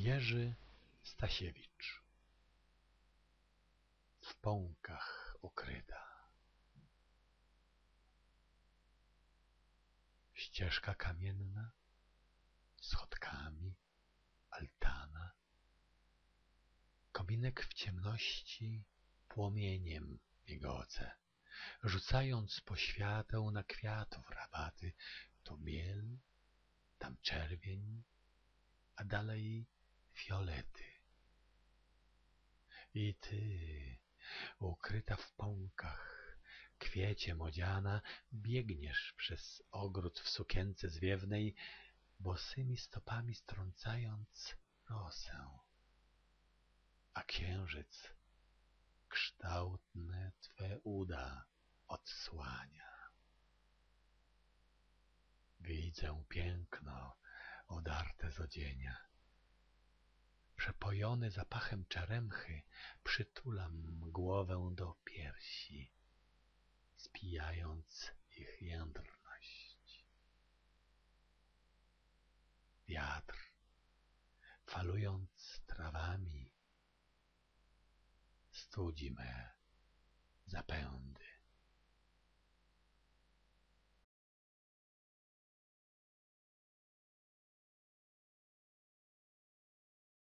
Jerzy Stasiewicz. W pąkach ukryta Ścieżka kamienna, schodkami, altana. Kominek w ciemności płomieniem migoce, rzucając poświatę na kwiatów rabaty, tu biel, tam czerwień, a dalej fiolety. I ty, ukryta w pąkach, kwiecie odziana, biegniesz przez ogród w sukience zwiewnej, bosymi stopami strącając rosę. A księżyc kształtne twe uda odsłania. Widzę piękno odarte z odzienia. Przepojony zapachem czeremchy, przytulam głowę do piersi, spijając ich jędrność. Wiatr, falując trawami, studzi me zapędy.